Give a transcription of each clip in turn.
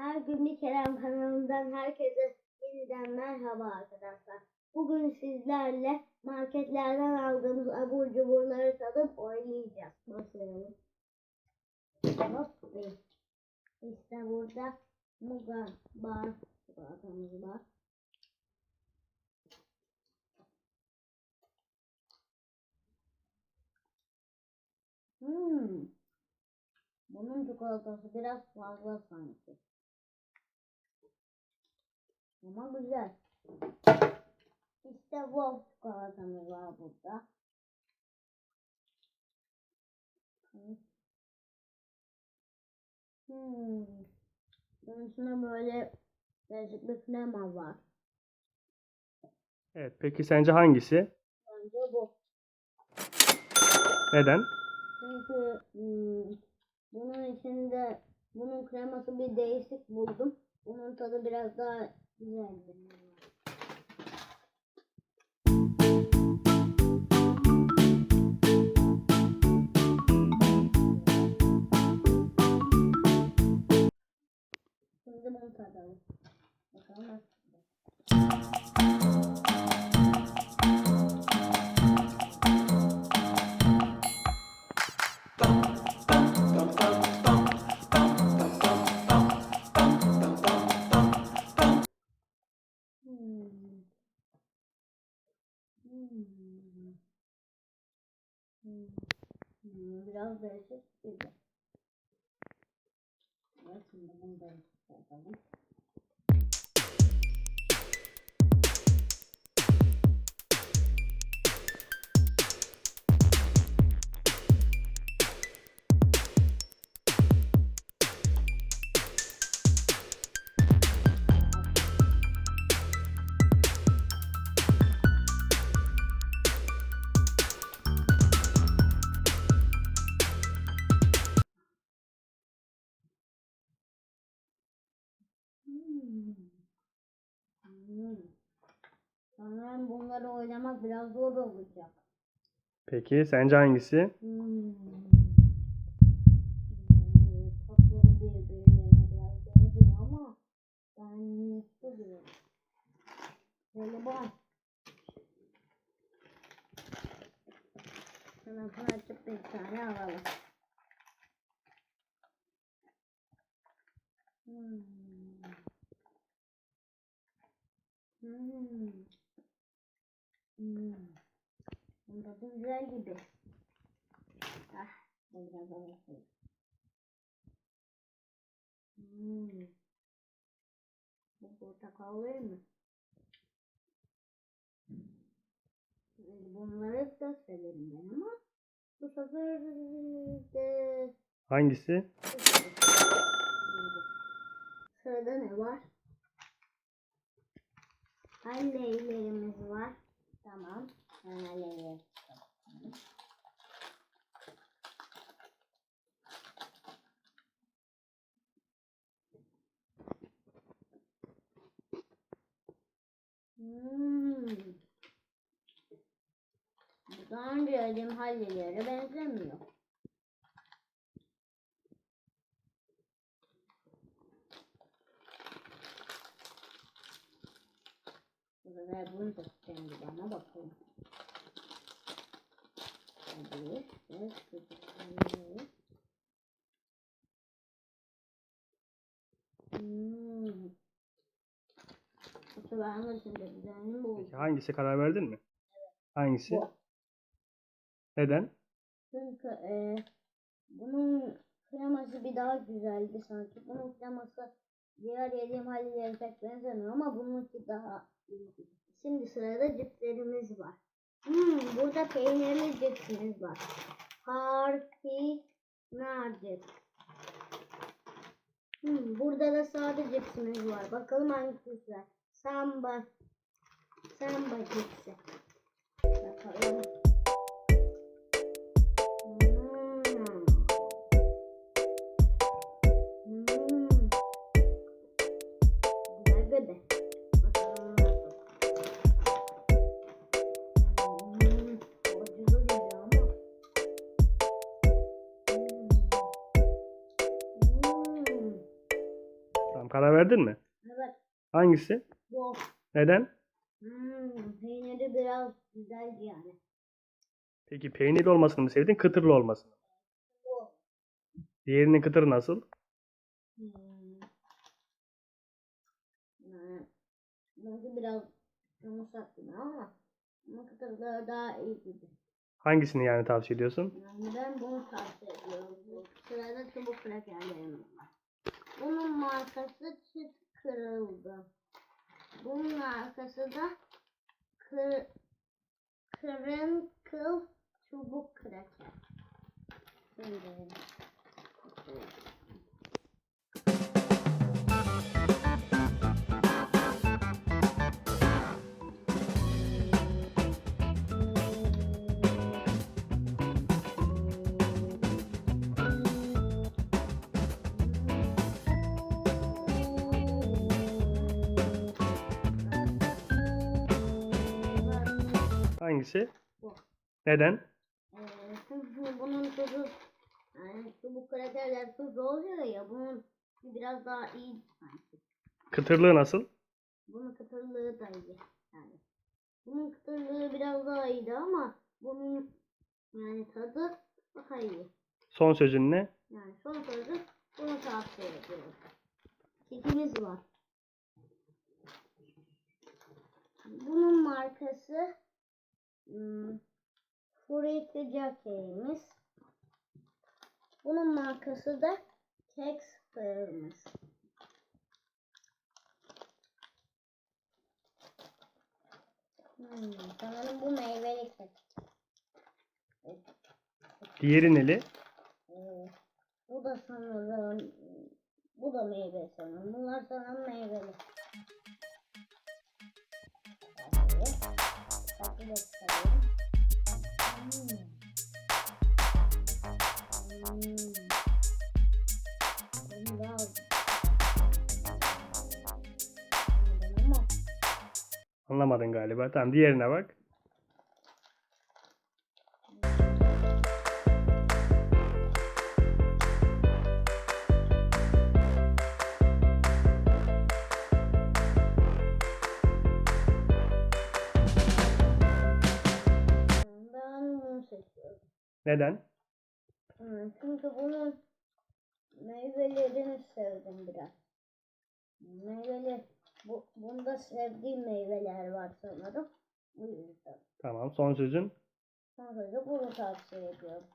Her gün bir Kerem kanalından herkese yeniden merhaba arkadaşlar. Bugün sizlerle marketlerden aldığımız abur cuburları tadıp oynayacağız. Başlayalım. Hop. İşte burada muga bar çikolatamız var. Hmm. Bunun çikolatası biraz fazla sanki. Ama güzel. İşte Wolf çikolatamız var burada. Hmm. Bunun içinde böyle değişik bir flama var. Evet, peki sence hangisi? Bence bu. Neden? Çünkü hmm, bunun içinde bunun kreması bir değişik buldum. Bunun tadı biraz daha güzeldi. Şimdi bunu tadalım. Bakalım nasıl. Biraz değişik şimdi bunu da yapalım. Hmm. Hmm. Sanırım bunları oynamak biraz zor olacak. Peki sence hangisi? Hmm. Birbirlerine biraz benziyor ama ben mutlu diyorum. Bak. Kanatını açıp bir tane alalım. Hmm. Hmm. Bunda da güzel gibi. Ah, ben biraz anlatayım. Hmm. Bu portakal değil mi? Bunları da severim ben ama bu sefer de Hangisi? Sırada ne var? Halleylerimiz var. Tamam. Ben çıkartıyorum. Hmm. Bu Daha önce yediğim hallelere benzemiyor. Bu sefer bunu da tutacağım gibi ama bakalım. Hadi. Evet. Hadi. Hmm. Peki hangisi karar verdin mi? Hangisi? Bu. Neden? Çünkü e, bunun kreması bir daha güzeldi sanki. Bunun kreması diğer yediğim hallere pek benzemiyor ama bununki daha. Şimdi sırada cipslerimiz var. Hmm, burada peynirli cipsimiz var. Parti cips. Hmm, burada da sade cipsimiz var. Bakalım hangisi güzel. Samba. Samba cipsi. Bakalım. Karar verdin mi? Evet. Hangisi? Bu. Neden? Hmm, peyniri biraz güzeldi yani. Peki peynirli olmasını mı sevdin, kıtırlı olmasını mı? Bu. Diğerinin kıtırı nasıl? Hmm. Yani, biraz yumuşak gibi ama ama kıtırlığı daha iyi gibi. Hangisini yani tavsiye ediyorsun? Yani ben bunu tavsiye ediyorum. Sırada çubuk krakerlerim var. Bunun markası çıt kırıldı. Bunun arkası da kır, kırın kıl çubuk kraker. Şimdi Hangisi? Bu. Neden? Ee, çünkü bunun tuzu yani çubuk krakerler tuzlu oluyor ya bunun biraz daha iyi sanki. Kıtırlığı nasıl? Bunun kıtırlığı da iyi yani. Bunun kıtırlığı biraz daha iyiydi ama bunun yani tadı daha iyi. Son sözün ne? Yani son sözü bunu tavsiye ediyorum. Kekimiz var. Bunun markası hmm, Fruity Jockey'imiz. Bunun markası da Kex Fair'imiz. Hmm, sanırım bu meyveli kek. Diğeri neli? Ee, bu da sanırım bu da meyve sanırım. Bunlar sanırım meyveli. Şöyle. Anlamadın galiba. Tamam diğerine bak. Neden? Hmm, Çünkü bunun meyvelerini sevdim biraz. Meyveli, bu, bunda sevdiğim meyveler var sanırım. Bu yüzden. Tamam son sözün. Sadece bunu tavsiye ediyorum.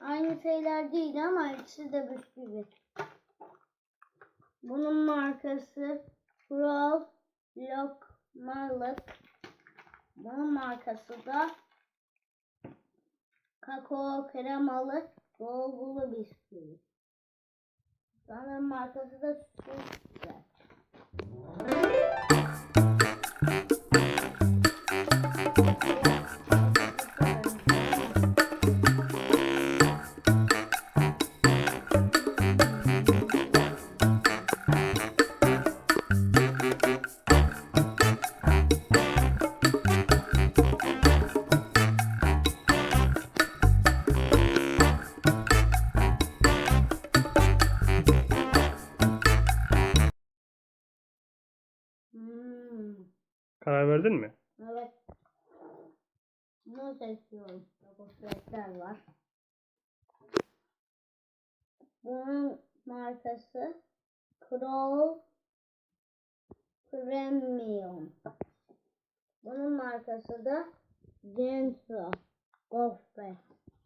Aynı şeyler değil ama ikisi de bisküvi. Bunun markası Kral Lokmalık. Bunun markası da kakao kremalı dolgulu bisküvi. Sanırım markası da süt. Hmm, Bunu seçiyorum. Çikolatlar var. Bunun markası Kroll Premium. Bunun markası da Gento Gofret.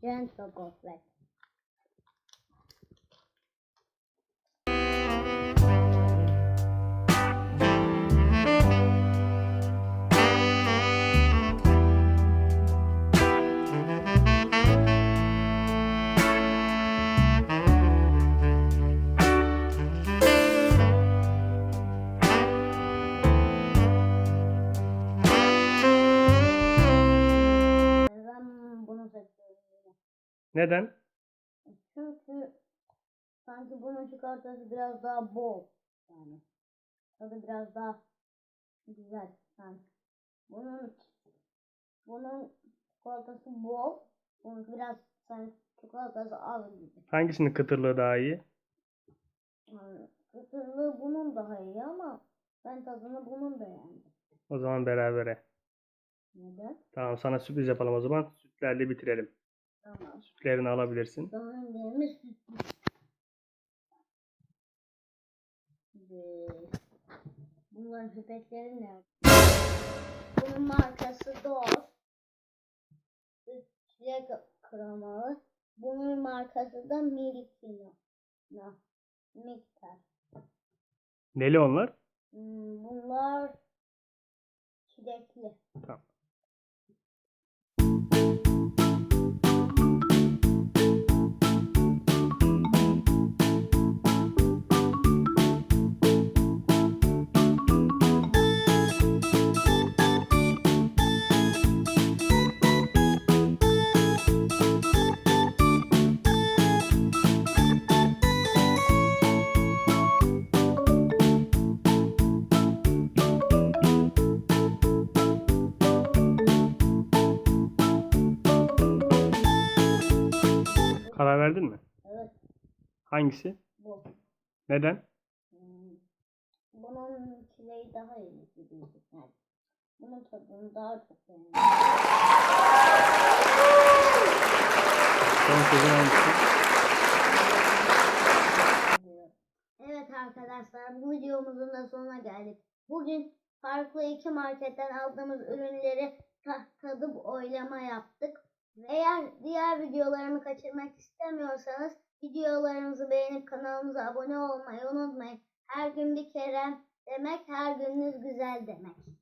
Gento Gofret. Neden? Çünkü sanki bunun çikolatası biraz daha bol. Yani tadı biraz daha güzel sanki. Bunun bunun çikolatası bol. Bunun biraz Sanki çikolatası az gibi. Hangisinin kıtırlığı daha iyi? Yani kıtırlığı bunun daha iyi ama ben tadını bunun beğendim. O zaman berabere. Neden? Tamam sana sürpriz yapalım o zaman. Sütlerle bitirelim. Tamam. Sütlerini alabilirsin. Önlerimiz sütlü. Ve bunların pipetleri nerede? Bunun markası Dor. Çilek kremalı. Bunun markası da Milkino. Miktar. Neli onlar? Hmm, bunlar çilekli. Tamam. Karar verdin mi? Evet Hangisi? bu. Neden? Hmm, Bunun çileği daha iyi gibi yani. Bunun tadını daha çok beğendim. Son sözün hangisi? Evet arkadaşlar bu videomuzun da sonuna geldik. Bugün farklı iki marketten aldığımız ürünleri ta- tadıp oylama yaptık. Eğer diğer videolarımı kaçırmak istemiyorsanız videolarımızı beğenip kanalımıza abone olmayı unutmayın. Her gün bir kere demek her gününüz güzel demek.